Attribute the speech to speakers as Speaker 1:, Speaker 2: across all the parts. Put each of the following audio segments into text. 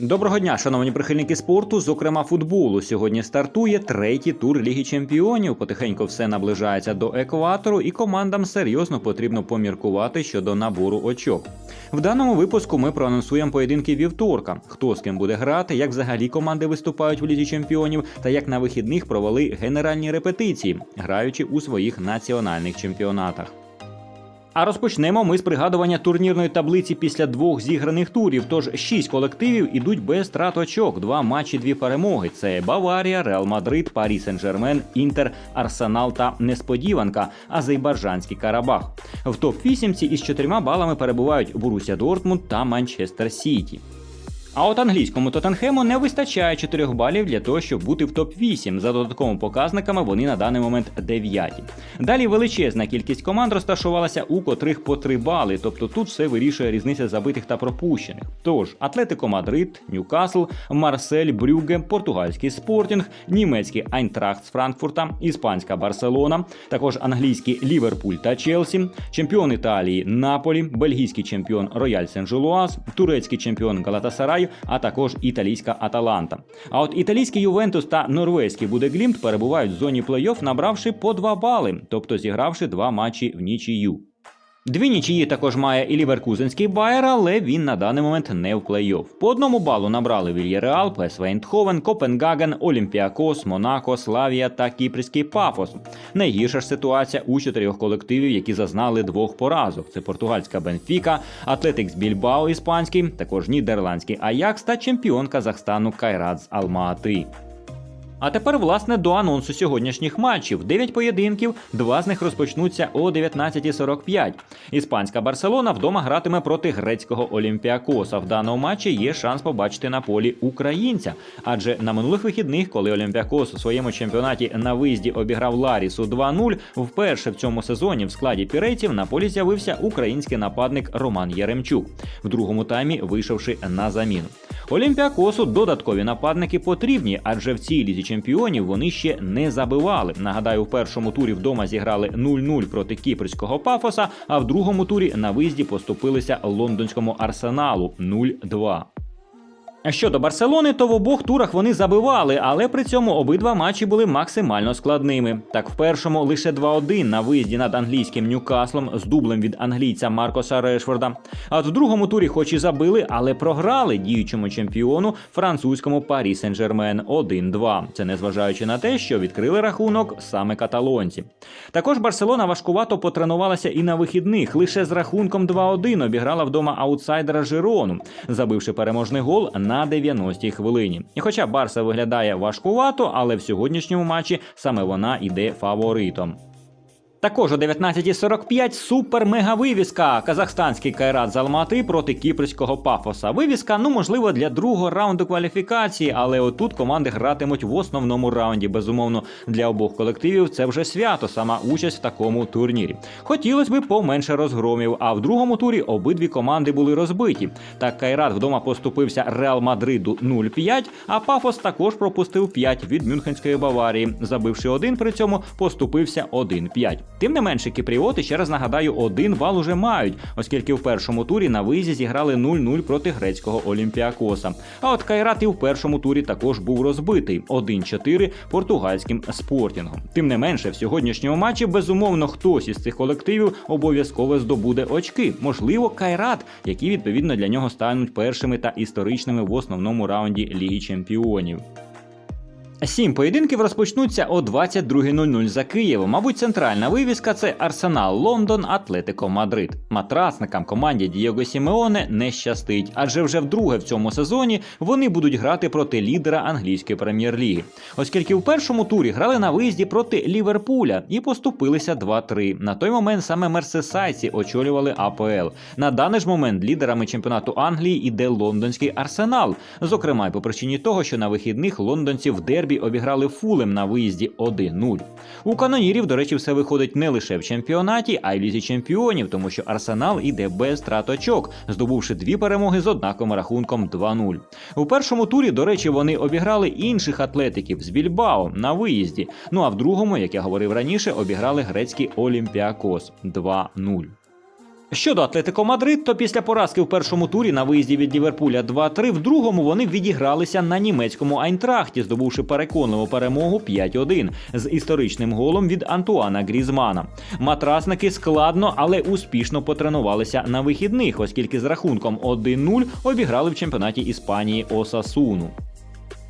Speaker 1: Доброго дня, шановні прихильники спорту, зокрема футболу. Сьогодні стартує третій тур Ліги Чемпіонів. Потихеньку все наближається до екватору, і командам серйозно потрібно поміркувати щодо набору очок. В даному випуску ми проанонсуємо поєдинки вівторка, хто з ким буде грати, як взагалі команди виступають в Лізі Чемпіонів та як на вихідних провели генеральні репетиції, граючи у своїх національних чемпіонатах. А розпочнемо ми з пригадування турнірної таблиці після двох зіграних турів. Тож шість колективів ідуть без страт очок. Два матчі, дві перемоги. Це Баварія, Реал Мадрид, Парі Сен-Жермен, Інтер, Арсенал та Несподіванка, Азербайджанський Карабах. В топ 8 із чотирма балами перебувають Боруся Дортмунд та Манчестер Сіті. А от англійському Тоттенхему не вистачає 4 балів для того, щоб бути в топ-8. За додатковими показниками вони на даний момент 9. Далі величезна кількість команд розташувалася у котрих по 3 бали, тобто тут все вирішує різниця забитих та пропущених. Тож Атлетико Мадрид, Ньюкасл, Марсель, Брюгге, португальський Спортінг, німецький Айнтрахт з Франкфурта, іспанська Барселона, також англійський Ліверпуль та Челсі, чемпіон Італії Наполі, бельгійський чемпіон Рояль Сен-Желуаз, турецький чемпіон Галатасарай, а також італійська Аталанта. А от італійський Ювентус та норвезький Будеглімт перебувають в зоні плей-офф, набравши по 2 бали, тобто зігравши два матчі в нічию. Дві нічиї також має і ліверкузенський Байер, але він на даний момент не в плей-офф. По одному балу набрали Вільяреал, ПСВ Ейндховен, Копенгаген, Олімпіакос, Монако, Славія та Кіпрський Пафос. Найгірша ж ситуація у чотирьох колективів, які зазнали двох поразок: це португальська Бенфіка, Атлетикс Більбао іспанський, також нідерландський Аякс та чемпіон Казахстану Кайрат з Алма-Ати. А тепер, власне, до анонсу сьогоднішніх матчів. Дев'ять поєдинків, два з них розпочнуться о 19.45. Іспанська Барселона вдома гратиме проти грецького Олімпіакоса. В даному матчі є шанс побачити на полі українця. Адже на минулих вихідних, коли Олімпіакос у своєму чемпіонаті на виїзді обіграв Ларісу 2-0, вперше в цьому сезоні в складі пірейців на полі з'явився український нападник Роман Яремчук, в другому таймі вийшовши на заміну. Олімпіакосу додаткові нападники потрібні, адже в цій лізі чемпіонів вони ще не забивали. Нагадаю, в першому турі вдома зіграли 0-0 проти кіпрського пафоса, а в другому турі на виїзді поступилися лондонському арсеналу 0-2. Щодо Барселони, то в обох турах вони забивали, але при цьому обидва матчі були максимально складними. Так, в першому лише 2-1 на виїзді над англійським Ньюкаслом з дублем від англійця Маркоса Решфорда. А в другому турі, хоч і забили, але програли діючому чемпіону французькому Парі Сен-Жермен 1-2. Це незважаючи на те, що відкрили рахунок саме каталонці. Також Барселона важкувато потренувалася і на вихідних. Лише з рахунком 2-1 обіграла вдома аутсайдера Жирону, забивши переможний гол на 90-й хвилині. І хоча Барса виглядає важкувато, але в сьогоднішньому матчі саме вона іде фаворитом. Також о 19.45 супер-мега вивіска. Казахстанський Кайрат з Алмати проти кіпрського пафоса. Вивіска, ну можливо, для другого раунду кваліфікації, але отут команди гратимуть в основному раунді. Безумовно, для обох колективів це вже свято, сама участь в такому турнірі. Хотілося б поменше розгромів, а в другому турі обидві команди були розбиті. Так Кайрат вдома поступився Реал Мадриду 0-5, а Пафос також пропустив 5 від Мюнхенської Баварії. Забивши один, при цьому поступився 1-5. Тим не менше, кіпріоти, ще раз нагадаю, один бал уже мають, оскільки в першому турі на виїзді зіграли 0-0 проти грецького Олімпіакоса. А от Кайрат і в першому турі також був розбитий 1-4 португальським спортінгом. Тим не менше, в сьогоднішньому матчі безумовно хтось із цих колективів обов'язково здобуде очки. Можливо, Кайрат, які відповідно для нього стануть першими та історичними в основному раунді Ліги Чемпіонів. Сім поєдинків розпочнуться о 22.00 за Києвом. Мабуть, центральна вивіска це Арсенал Лондон, Атлетико Мадрид. Матрасникам команді Дієго Сімеоне не щастить, адже вже вдруге в цьому сезоні вони будуть грати проти лідера англійської прем'єр-ліги. Оскільки в першому турі грали на виїзді проти Ліверпуля і поступилися 2-3. На той момент саме мерсесайці очолювали АПЛ. На даний ж момент лідерами чемпіонату Англії іде лондонський арсенал. Зокрема, й по причині того, що на вихідних лондонці в дербі обіграли фулем на виїзді 1-0. У канонірів, до речі, все виходить не лише в чемпіонаті, а й в лізі чемпіонів, тому що Арсенал іде без втрат очок, здобувши дві перемоги з однаковим рахунком 2-0. У першому турі, до речі, вони обіграли інших атлетиків з Більбао на виїзді. Ну а в другому, як я говорив раніше, обіграли грецький Олімпіакос 2-0. Щодо Атлетико Мадрид, то після поразки в першому турі на виїзді від Ліверпуля 2-3, в другому вони відігралися на німецькому Айнтрахті, здобувши переконливу перемогу 5-1 з історичним голом від Антуана Грізмана. Матрасники складно, але успішно потренувалися на вихідних, оскільки з рахунком 1-0 обіграли в чемпіонаті Іспанії Осасуну.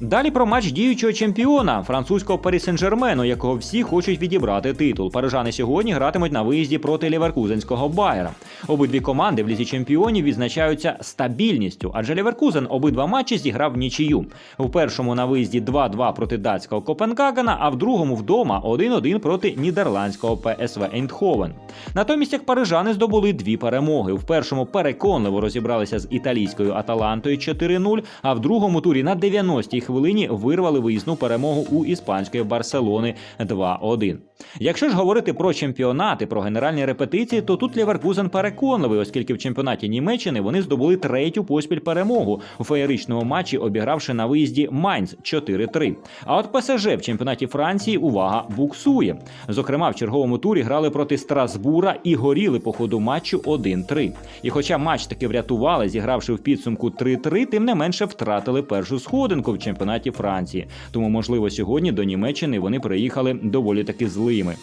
Speaker 1: Далі про матч діючого чемпіона французького Парі Сен-Жермену, якого всі хочуть відібрати титул. Парижани сьогодні гратимуть на виїзді проти Ліверкузенського Байера. Обидві команди в лізі чемпіонів відзначаються стабільністю, адже Ліверкузен обидва матчі зіграв нічию. У першому на виїзді 2-2 проти датського Копенгагена, а в другому вдома 1-1 проти нідерландського ПСВ Ейндховен. Натомість як парижани здобули дві перемоги. В першому переконливо розібралися з італійською Аталантою 4-0, а в другому турі на 90-й хвилині вирвали виїзну перемогу у іспанської Барселони 2-1. Якщо ж говорити про чемпіонати, про генеральні репетиції, то тут Ліверкузен переконливий, оскільки в чемпіонаті Німеччини вони здобули третю поспіль перемогу у феєричному матчі, обігравши на виїзді Майнц 4-3. А от ПСЖ в чемпіонаті Франції увага буксує. Зокрема, в черговому турі грали проти Страсбура і горіли по ходу матчу 1-3. І хоча матч таки врятували, зігравши в підсумку 3-3, тим не менше втратили першу сходинку в чемпіонаті Франції. Тому, можливо, сьогодні до Німеччини вони приїхали доволі таки злими.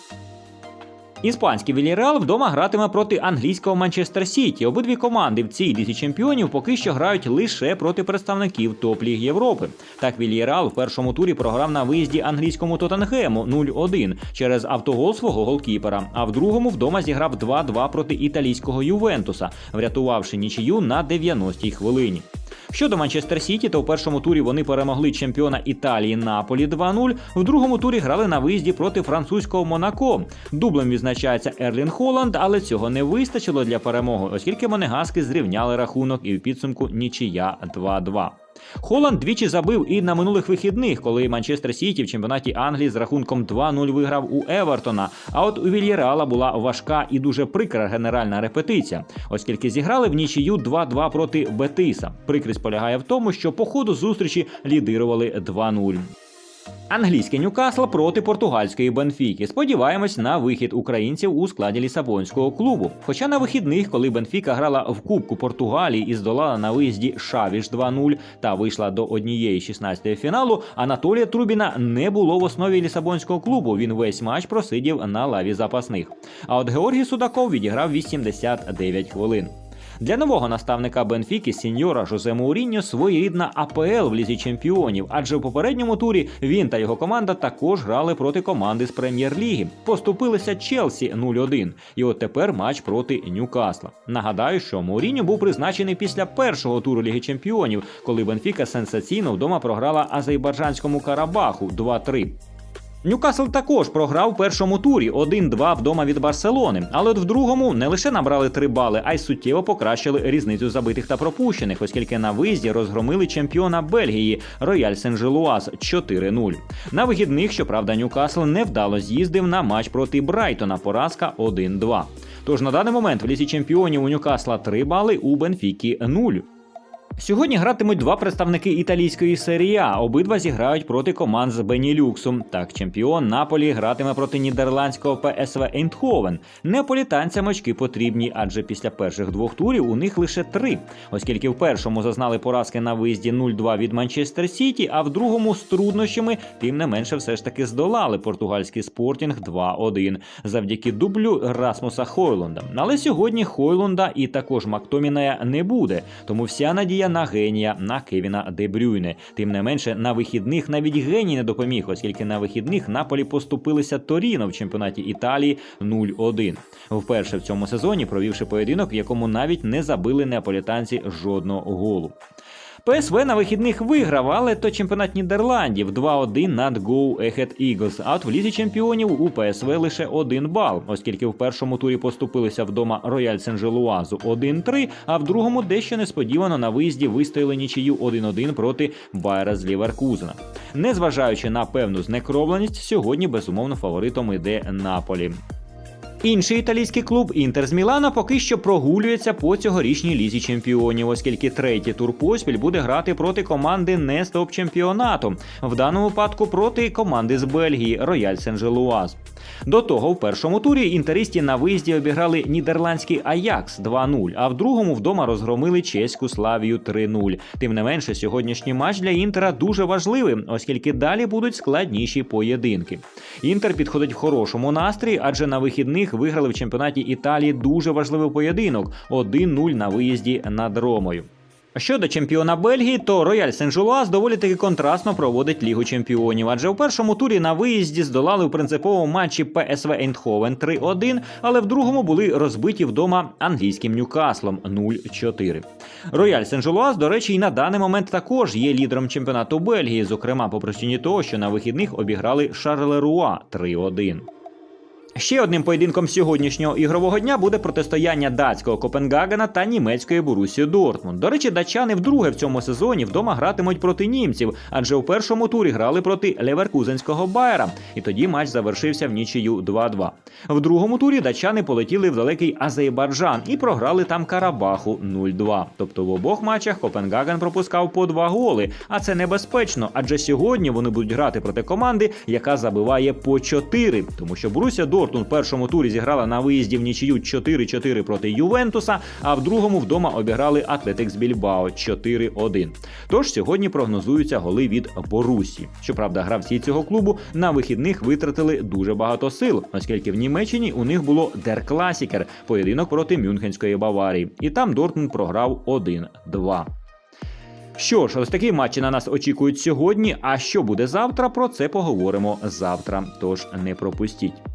Speaker 1: Іспанський Вільяреал вдома гратиме проти англійського Манчестер Сіті. Обидві команди в цій лізі чемпіонів поки що грають лише проти представників топ-ліг Європи. Так, Вільяреал в першому турі програв на виїзді англійському Тоттенгему 0-1 через автогол свого голкіпера. А в другому вдома зіграв 2-2 проти італійського Ювентуса, врятувавши нічию на 90-й хвилині. Щодо Манчестер Сіті, то в першому турі вони перемогли чемпіона Італії Наполі 2-0. В другому турі грали на виїзді проти французького Монако. Дублем відзначається Ерлін Холланд, але цього не вистачило для перемоги, оскільки монегаски зрівняли рахунок і в підсумку нічия 2-2. Холланд двічі забив і на минулих вихідних, коли Манчестер Сіті в чемпіонаті Англії з рахунком 2-0 виграв у Евертона. А от у Вільяреала була важка і дуже прикра генеральна репетиція, оскільки зіграли в нічию 2-2 проти Бетиса. Прикрість полягає в тому, що по ходу зустрічі лідирували 2-0. Англійський Ньюкасл проти португальської Бенфіки. Сподіваємось на вихід українців у складі лісабонського клубу. Хоча на вихідних, коли Бенфіка грала в Кубку Португалії і здолала на виїзді Шавіш 2-0 та вийшла до однієї 16 фіналу, Анатолія Трубіна не було в основі лісабонського клубу. Він весь матч просидів на лаві запасних. А от Георгій Судаков відіграв 89 хвилин. Для нового наставника Бенфіки сіньора Жозе Мауріньо своєрідна АПЛ в лізі чемпіонів, адже в попередньому турі він та його команда також грали проти команди з прем'єр-ліги. Поступилися Челсі 0-1. І от тепер матч проти Ньюкасла. Нагадаю, що Мауріньо був призначений після першого туру Ліги Чемпіонів, коли Бенфіка сенсаційно вдома програла азербайджанському Карабаху 2-3. Ньюкасл також програв в першому турі 1-2 вдома від Барселони, але от в другому не лише набрали 3 бали, а й суттєво покращили різницю забитих та пропущених, оскільки на виїзді розгромили чемпіона Бельгії Рояль Сен-Желуаз 4-0. На вихідних, щоправда, Ньюкасл невдало з'їздив на матч проти Брайтона. Поразка 1-2. Тож на даний момент в лісі чемпіонів у Ньюкасла 3 бали, у Бенфіки 0. Сьогодні гратимуть два представники італійської серії А. Обидва зіграють проти команд з Бенілюксу. Так, чемпіон Наполі гратиме проти нідерландського ПСВ Ейндховен. Неаполітанцям очки потрібні, адже після перших двох турів у них лише три, оскільки в першому зазнали поразки на виїзді 0-2 від Манчестер Сіті, а в другому з труднощами, тим не менше, все ж таки здолали португальський спортінг 2-1 завдяки дублю Расмуса Хойлунда. Але сьогодні Хойлунда і також Мактомінея не буде, тому вся надія на генія на Кевіна Дебрюйне. Тим не менше, на вихідних навіть геній не допоміг, оскільки на вихідних Наполі поступилися Торіно в чемпіонаті Італії 0-1. Вперше в цьому сезоні провівши поєдинок, в якому навіть не забили неаполітанці жодного голу. ПСВ на вихідних виграв, але то чемпіонат Нідерландів 2-1 над Go Ahead Eagles. А от в лізі чемпіонів у ПСВ лише один бал, оскільки в першому турі поступилися вдома Рояль Сен-Желуазу 1-3, а в другому дещо несподівано на виїзді вистояли нічию 1-1 проти Байера з Ліверкузена. Незважаючи на певну знекровленість, сьогодні безумовно фаворитом іде Наполі. Інший італійський клуб Інтер з Мілана поки що прогулюється по цьогорічній лізі чемпіонів, оскільки третій тур поспіль буде грати проти команди не з топ-чемпіонату, в даному випадку проти команди з Бельгії Рояль Сен-Желуаз. До того в першому турі інтеристі на виїзді обіграли нідерландський Аякс 2-0, а в другому вдома розгромили чеську Славію 3-0. Тим не менше, сьогоднішній матч для Інтера дуже важливий, оскільки далі будуть складніші поєдинки. Інтер підходить в хорошому настрої, адже на вихідних виграли в чемпіонаті Італії дуже важливий поєдинок 1-0 на виїзді над Ромою. Щодо чемпіона Бельгії, то Рояль Сен-Жулуаз доволі таки контрастно проводить Лігу чемпіонів, адже у першому турі на виїзді здолали у принциповому матчі ПСВ Ейндховен 3-1, але в другому були розбиті вдома англійським Ньюкаслом 0-4. Рояль Сен-Жулуаз, до речі, і на даний момент також є лідером чемпіонату Бельгії, зокрема по причині того, що на вихідних обіграли Шарлеруа 3-1. Ще одним поєдинком сьогоднішнього ігрового дня буде протистояння датського Копенгагена та німецької Борусі Дортмунд. До речі, датчани вдруге в цьому сезоні вдома гратимуть проти німців, адже у першому турі грали проти Леверкузенського Байера, і тоді матч завершився в нічию 2-2. В другому турі датчани полетіли в далекий Азербайджан і програли там Карабаху 0-2. Тобто в обох матчах Копенгаген пропускав по два голи, а це небезпечно, адже сьогодні вони будуть грати проти команди, яка забиває по 4, тому що Боруся Дортмунд в першому турі зіграла на виїзді в нічию 4-4 проти Ювентуса, а в другому вдома обіграли Атлетикс Більбао 4-1. Тож сьогодні прогнозуються голи від Борусі. Щоправда, гравці цього клубу на вихідних витратили дуже багато сил, оскільки в Німеччині у них було Дер Класікер, поєдинок проти Мюнхенської Баварії, і там Дортмунд програв 1-2. Що ж, ось такі матчі на нас очікують сьогодні. А що буде завтра? Про це поговоримо завтра. Тож не пропустіть.